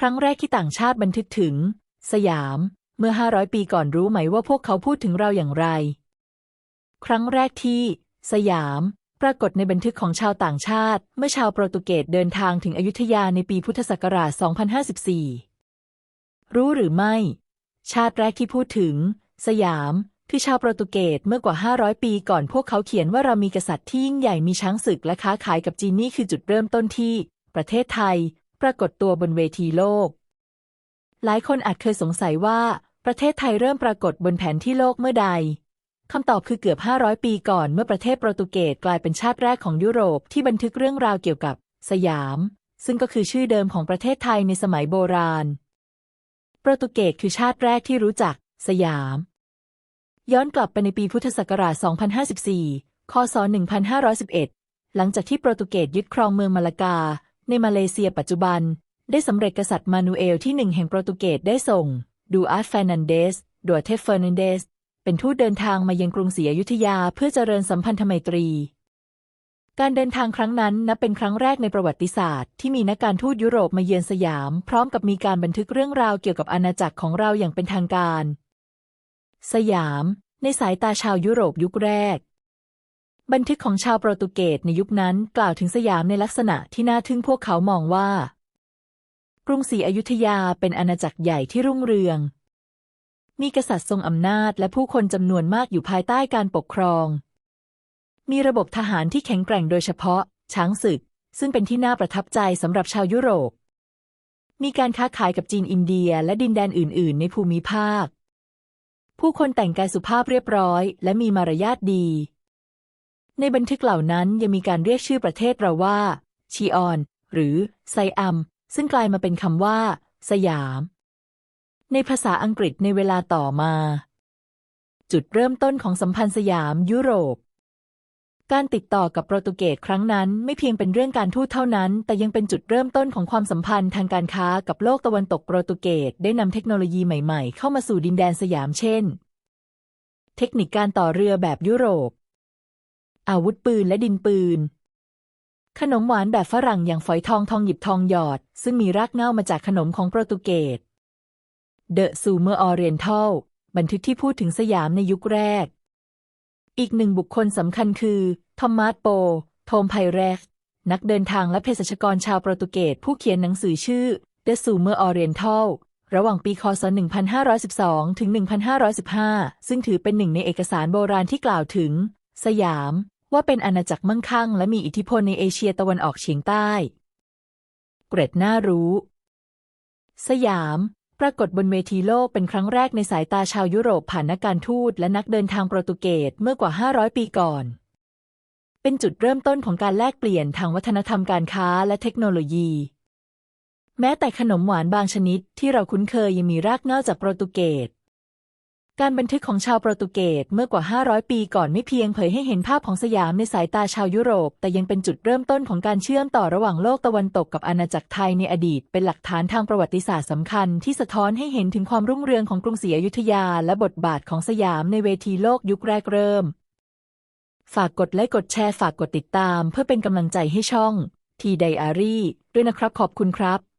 ครั้งแรกที่ต่างชาติบันทึกถึง สยาม เมื่อ 500 ปีก่อนรู้ไหมว่าพวกเขาพูดถึงเราอย่างไร ครั้งแรกที่ สยาม ปรากฏในบันทึกของชาวต่างชาติ เมื่อชาวโปรตุเกสเดินทางถึงอยุธยาในปีพุทธศักราช 2054 รู้หรือไม่ ชาติแรกที่พูดถึง สยามคือชาวโปรตุเกสเมื่อกว่า 500 ปีก่อนพวกเขาเขียนว่าเรามีกษัตริย์ที่ยิ่งใหญ่มีช้างศึกและค้าขายกับจีนนี่คือจุดเริ่มต้นที่ ประเทศไทย ปรากฏตัวบนเวทีโลก หลายคนอาจเคยสงสัยว่าประเทศไทยเริ่มปรากฏบนแผนที่โลกเมื่อใดคำตอบคือเกือบ 500 ปีก่อนเมื่อประเทศโปรตุเกสกลายเป็นชาติแรกของยุโรปที่บันทึกเรื่องราวเกี่ยวกับสยาม ซึ่งก็คือชื่อเดิมของประเทศไทยในสมัยโบราณ โปรตุเกสคือชาติแรกที่รู้จัก สยาม ย้อนกลับไปในปีพุทธศักราช 2054 คศ 1511 หลังจากที่โปรตุเกสยึดครองเมืองมาลากา ในมาเลเซียปัจจุบัน ได้สำเร็จกษัตริย์มานูเอลที่หนึ่งแห่งโปรตุเกสได้ส่ง ดูอาร์ตเฟรนันเดสดัวเทฟเฟอร์นันเดส เป็นทูตเดินทางมายังกรุงศรีอยุธยาเพื่อเจริญสัมพันธไมตรี การเดินทางครั้งนั้นนับเป็นครั้งแรกในประวัติศาสตร์ที่มีนักการทูตยุโรปมาเยือนสยาม พร้อมกับมีการบันทึกเรื่องราวเกี่ยวกับอาณาจักรของเราอย่างเป็นทางการ สยาม ในสายตาชาวยุโรปยุคแรก บันทึกของชาวโปรตุเกสในยุคนั้นกล่าวถึงสยามในลักษณะที่น่าทึ่งพวกเขามองว่า กรุงศรีอยุธยาเป็นอาณาจักรใหญ่ที่รุ่งเรือง มีกษัตริย์ทรงอำนาจและผู้คนจำนวนมากอยู่ภายใต้การปกครอง มีระบบทหารที่แข็งแกร่งโดยเฉพาะ ช้างศึก ซึ่งเป็นที่น่าประทับใจสำหรับชาวยุโรป มีการค้าขายกับจีนอินเดียและดินแดนอื่น ๆ ในภูมิภาค ผู้คนแต่งกายสุภาพเรียบร้อย และมีมารยาทดี ในบันทึกเหล่านั้นยังมีการเรียกชื่อประเทศเราว่าชีออน หรือไซอัม ซึ่งกลายมาเป็นคำว่า สยาม ในภาษาอังกฤษในเวลาต่อมา จุดเริ่มต้นของสัมพันธ์สยามยุโรป การติดต่อกับโปรตุเกสครั้งนั้นไม่เพียงเป็นเรื่องการทูตเท่านั้น แต่ยังเป็นจุดเริ่มต้นของความสัมพันธ์ทางการค้ากับโลกตะวันตกโปรตุเกสได้นำเทคโนโลยีใหม่ ๆ เข้ามาสู่ดินแดนสยามเช่น เทคนิคการต่อเรือแบบยุโรป อาวุธปืนและดินปืน ขนมหวานแบบฝรั่งอย่างฝอยทองทองหยิบทองหยอด ซึ่งมีรากเง้ามาจากขนมของโปรตุเกสเดอะซูเมอร์ออเรียนทัลบันทึกที่พูดถึงสยามในยุคแรก อีกหนึ่งบุคคลสำคัญคือทอมมาสโป โทมไพเรสนักเดินทางและเภสัชกรชาวโปรตุเกสผู้เขียนหนังสือชื่อ The Sumer Oriental ระหว่างปีคศ 1512 ถึง 1515 ซึ่งถือเป็นหนึ่งในเอกสารโบราณที่กล่าวถึง สยาม ว่าเป็นอาณาจักรมั่งคั่งและมีอิทธิพลในเอเชียตะวันออกเฉียงใต้ เกรดน่ารู้ สยาม ปรากฏบนเวทีโลกเป็นครั้งแรกในสายตาชาวยุโรปผ่านนักการทูตและนักเดินทางโปรตุเกสเมื่อกว่า 500 ปีก่อน เป็นจุดเริ่มต้นของการแลกเปลี่ยนทางวัฒนธรรมการค้าและเทคโนโลยี แม้แต่ขนมหวานบางชนิดที่เราคุ้นเคยยังมีรากเหง้าจากโปรตุเกส การบันทึกของชาวโปรตุเกสเมื่อกว่า 500 ปีก่อนไม่เพียงเผยให้เห็นภาพของสยามในสายตาชาวยุโรป แต่ยังเป็นจุดเริ่มต้นของการเชื่อมต่อระหว่างโลกตะวันตกกับอาณาจักรไทยในอดีต เป็นหลักฐานทางประวัติศาสตร์สำคัญที่สะท้อนให้เห็นถึงความรุ่งเรืองของกรุงศรีอยุธยา และบทบาทของสยามในเวทีโลกยุคแรกเริ่ม ฝากกดไลค์กดแชร์ฝากกดติดตาม เพื่อเป็นกำลังใจให้ช่องทีไดอารี่ด้วยนะครับขอบคุณครับ